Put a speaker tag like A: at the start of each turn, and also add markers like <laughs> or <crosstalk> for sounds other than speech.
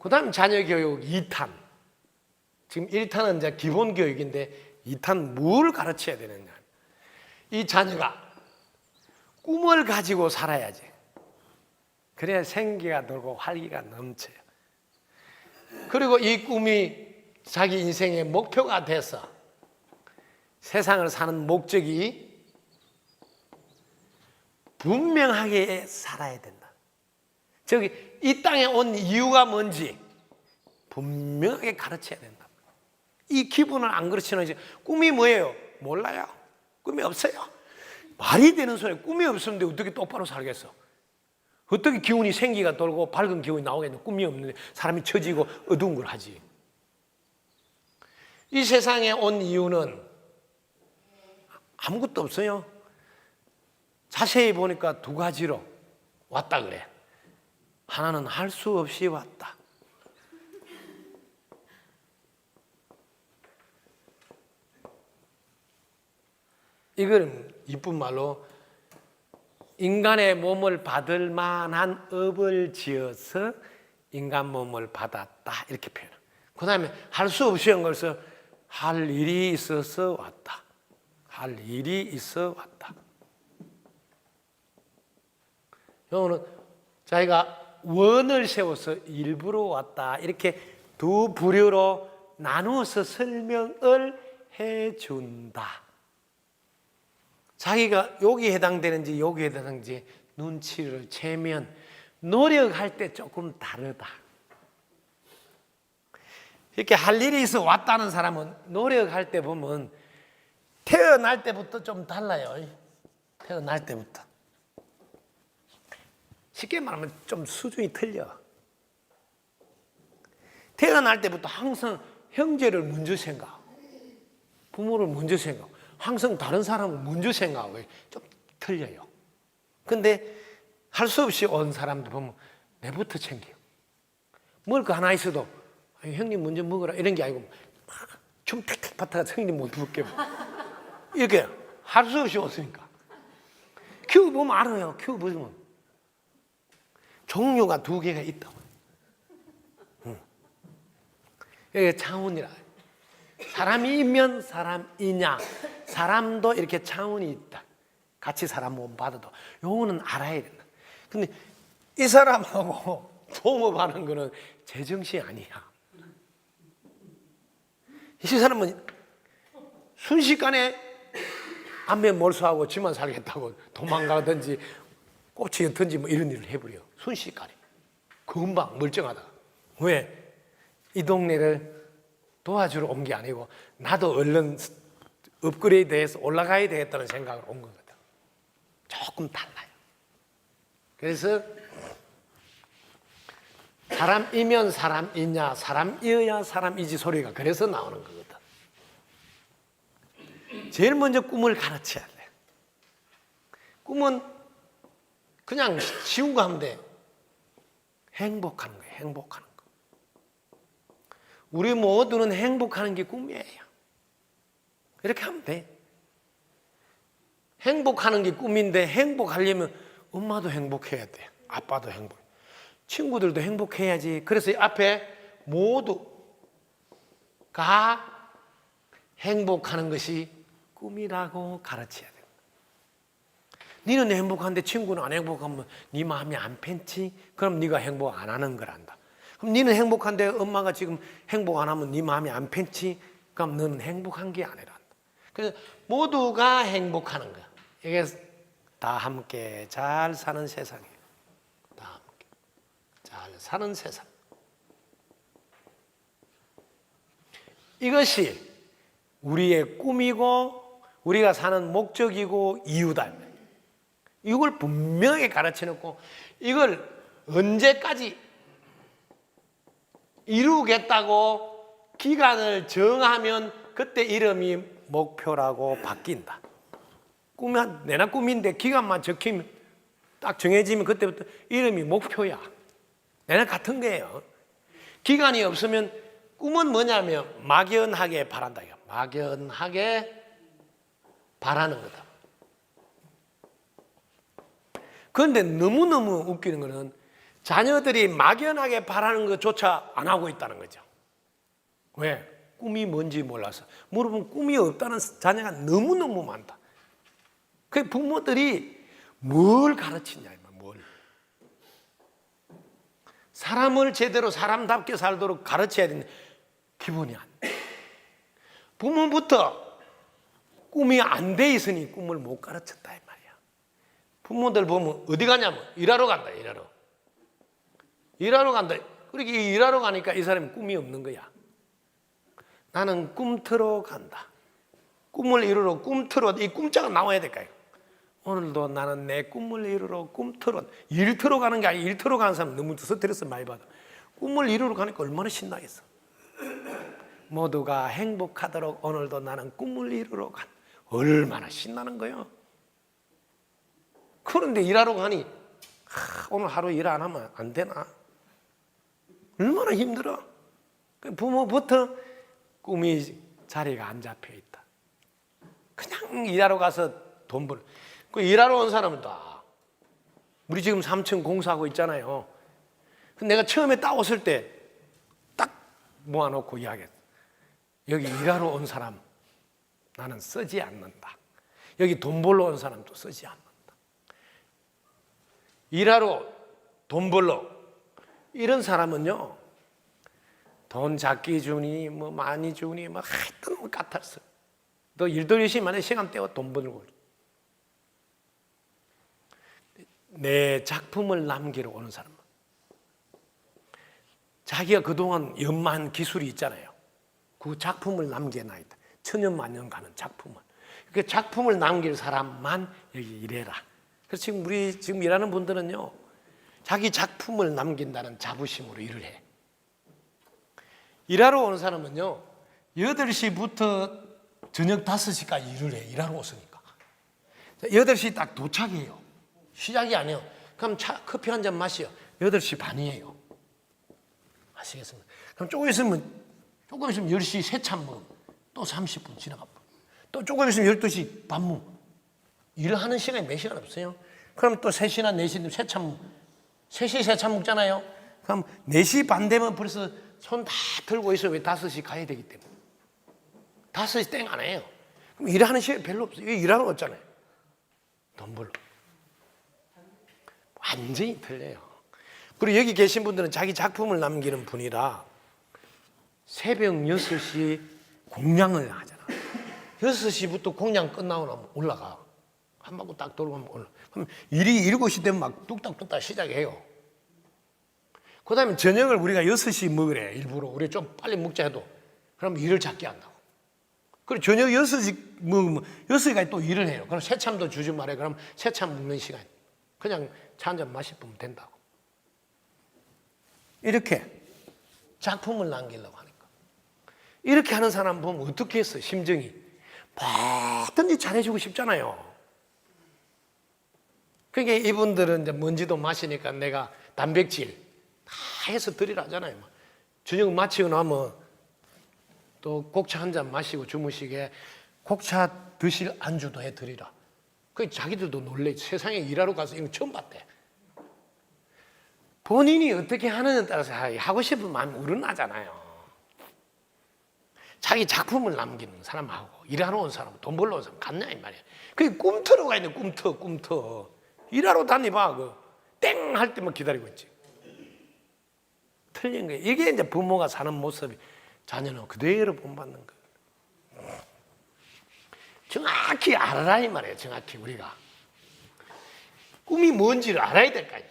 A: 그 다음 자녀 교육 2탄. 지금 1탄은 이제 기본 교육인데 2탄 뭘 가르쳐야 되느냐. 이 자녀가 꿈을 가지고 살아야지. 그래야 생기가 돌고 활기가 넘쳐요. 그리고 이 꿈이 자기 인생의 목표가 돼서 세상을 사는 목적이 분명하게 살아야 된다. 저기 이 땅에 온 이유가 뭔지 분명하게 가르쳐야 된다. 이 기분을 안 가르치는 이제 꿈이 뭐예요? 몰라요. 꿈이 없어요. 말이 되는 소리 꿈이 없었는데 어떻게 똑바로 살겠어? 어떻게 기운이 생기가 돌고 밝은 기운이 나오겠는데 꿈이 없는데 사람이 처지고 어두운 걸 하지. 이 세상에 온 이유는 아무것도 없어요. 자세히 보니까 두 가지로 왔다 그래. 하나는 할 수 없이 왔다. 이거는 이쁜 말로 인간의 몸을 받을 만한 업을 지어서 인간 몸을 받았다 이렇게 표현. 그 다음에 할 수 없이 한 것을 할 일이 있어서 왔다. 할 일이 있어 왔다. 요거는 자기가 원을 세워서 일부러 왔다. 이렇게 두 부류로 나누어서 설명을 해 준다. 자기가 여기 해당되는지 여기 해당되는지 눈치를 채면 노력할 때 조금 다르다. 이렇게 할 일이 있어 왔다는 사람은 노력할 때 보면 태어날 때부터 좀 달라요. 태어날 때부터. 쉽게 말하면 좀 수준이 틀려. 태어날 때부터 항상 형제를 먼저 생각하고 부모를 먼저 생각하고 항상 다른 사람을 먼저 생각하고 좀 틀려요. 근데 할 수 없이 온 사람들 보면 내부터 챙겨. 먹을 거 하나 있어도 형님 먼저 먹으라 이런 게 아니고 막좀 탁탁 받다가 형님 못 먹게 이렇게 할 수 없이 왔으니까. 키워보면 알아요. 키워보면. 종류가 두 개가 있다고. 응. 이게 차원이라. 사람이면 사람이냐. 사람도 이렇게 차원이 있다. 같이 사람 몸 받아도. 요거는 알아야 된다. 근데 이 사람하고 <laughs> 동업하는 거는 제정신이 아니야. 이 사람은 순식간에 안면 몰수하고 지만 살겠다고 도망가든지 꽂히든지 뭐 이런 일을 해버려. 순식간에. 금방 멀쩡하다. 왜? 이 동네를 도와주러 온 게 아니고 나도 얼른 업그레이드해서 올라가야 되겠다는 생각을 온 거거든. 조금 달라요. 그래서 사람이면 사람이냐, 사람이어야 사람이지 소리가 그래서 나오는 거거든. 제일 먼저 꿈을 가르쳐야 돼. 꿈은 그냥 거 하면 돼. 행복하는 거예요, 행복하는 거. 우리 모두는 행복하는 게 꿈이에요. 이렇게 하면 돼. 행복하는 게 꿈인데 행복하려면 엄마도 행복해야 돼. 아빠도 행복. 친구들도 행복해야지. 그래서 이 앞에 모두가 행복하는 것이 꿈이라고 가르쳐야 돼. 니는 행복한데 친구는 안 행복하면 네 마음이 안 펜치? 그럼 네가 행복 안 하는 거란다. 그럼 니는 행복한데 엄마가 지금 행복 안 하면 네 마음이 안 펜치? 그럼 너는 행복한 게 아니란다. 그래서 모두가 행복하는 거야. 이게 다 함께 잘 사는 세상이에요. 다 함께 잘 사는 세상. 이것이 우리의 꿈이고 우리가 사는 목적이고 이유다. 이걸 분명하게 가르쳐 놓고 이걸 언제까지 이루겠다고 기간을 정하면 그때 이름이 목표라고 바뀐다. 꿈이 한- 내나 꿈인데 기간만 적히면 딱 정해지면 그때부터 이름이 목표야. 내나 같은 거예요. 기간이 없으면 꿈은 뭐냐면 막연하게 바란다. 막연하게 바라는 거다. 그런데 너무너무 웃기는 거는 자녀들이 막연하게 바라는 것조차 안 하고 있다는 거죠. 왜? 꿈이 뭔지 몰라서. 물어보면 꿈이 없다는 자녀가 너무너무 많다. 그 부모들이 뭘 가르치냐, 뭘. 사람을 제대로 사람답게 살도록 가르쳐야 되는데 기분이 안 돼. 부모부터 꿈이 안 돼 있으니 꿈을 못 가르쳤다. 부모들 보면 어디 가냐면 일하러 간다 일하러. 일하러 간다. 그렇게 일하러 가니까 이 사람이 꿈이 없는 거야. 나는 꿈틀어 간다. 꿈을 이루러 꿈틀어 이 꿈자가 나와야 될까요? 오늘도 나는 내 꿈을 이루러 꿈틀어 일틀어 가는 게 아니라 일틀어 가는 사람 너무 스트레스 많이 받아. 꿈을 이루러 가니까 얼마나 신나겠어. 모두가 행복하도록 오늘도 나는 꿈을 이루러 간. 얼마나 신나는 거요. 그런데 일하러 가니 하, 오늘 하루 일 안 하면 안 되나? 얼마나 힘들어. 그 부모부터 꿈이 자리가 안 잡혀 있다. 그냥 일하러 가서 돈 벌. 그 일하러 온 사람은 다 우리 지금 3층 공사하고 있잖아요. 내가 처음에 딱 왔을 때 딱 모아놓고 이야기했어. 여기 일하러 온 사람 나는 쓰지 않는다. 여기 돈 벌러 온 사람도 쓰지 않는다. 일하러 돈 벌러 이런 사람은요 돈 작게 주니 뭐 많이 주니 뭐 하여튼 뭐 같았어. 너 열심히 하는 시간 떼어 돈 벌고 내 작품을 남기러 오는 사람 자기가 그동안 연만 기술이 있잖아요. 그 작품을 남겨놔있다. 천년만년 가는 작품을. 그 작품을 남길 사람만 여기 일해라. 그래서 지금 우리 지금 일하는 분들은요, 자기 작품을 남긴다는 자부심으로 일을 해. 일하러 오는 사람은요, 8시부터 저녁 5시까지 일을 해. 일하러 왔으니까. 8시 딱 도착해요. 시작이 아니에요. 그럼 차, 커피 한 잔 마셔요. 8시 반이에요. 아시겠습니까? 그럼 조금 있으면 조금 있으면 10시 세참 먹으면 또 30분 지나가. 또 조금 있으면 12시 밥 먹. 일을 하는 시간이 몇 시간 없어요? 그럼 또 3시나 4시 세참 3시 세참 먹잖아요. 그럼 4시 반 되면 벌써 손 다 들고 있어. 왜 5시 가야 되기 때문에. 5시 땡 안 해요. 그럼 일하는 시간이 별로 없어요. 일하러 왔잖아요. 돈 벌러. 완전히 틀려요. 그리고 여기 계신 분들은 자기 작품을 남기는 분이라 새벽 6시 공양을 하잖아. 6시부터 공양 끝나고 나면 올라가. 한 바퀴 딱 돌고 올라. 그럼 일이 7시 되면 막 뚝딱뚝딱 시작해요. 그 다음에 저녁을 우리가 6시 먹으래. 일부러. 우리 좀 빨리 먹자 해도. 그럼 일을 작게 한다고. 그리고 저녁 6시 먹으면 6시까지 또 일을 해요. 그럼 새참도 주지 말아요. 그럼 새참 먹는 시간. 그냥 차 한 잔 마시면 된다고. 이렇게 작품을 남기려고 하니까. 이렇게 하는 사람 보면 어떻게 했어, 심정이. 뭐든지 잘해주고 싶잖아요. 그러니까 이분들은 이제 먼지도 마시니까 내가 단백질 다 해서 드리라잖아요. 저녁 마치고 나면 또 곡차 한 잔 마시고 주무시게 곡차 드실 안주도 해 드리라. 그 자기들도 놀래. 세상에 일하러 가서 이거 처음 봤대. 본인이 어떻게 하느냐에 따라서 하고 싶은 마음이 우러나잖아요. 자기 작품을 남기는 사람하고 일하러 온 사람, 돈 벌러 온 사람 같냐 이 말이야. 그게 꿈터로가 있네, 꿈터, 꿈터. 일하러 다니봐, 그. 땡! 할 때만 기다리고 있지. 틀린 거예요. 이게 이제 부모가 사는 모습이 자녀는 그대로 본받는 거예요. 정확히 알아라 이 말이에요. 정확히 우리가 꿈이 뭔지를 알아야 될 거 아니에요.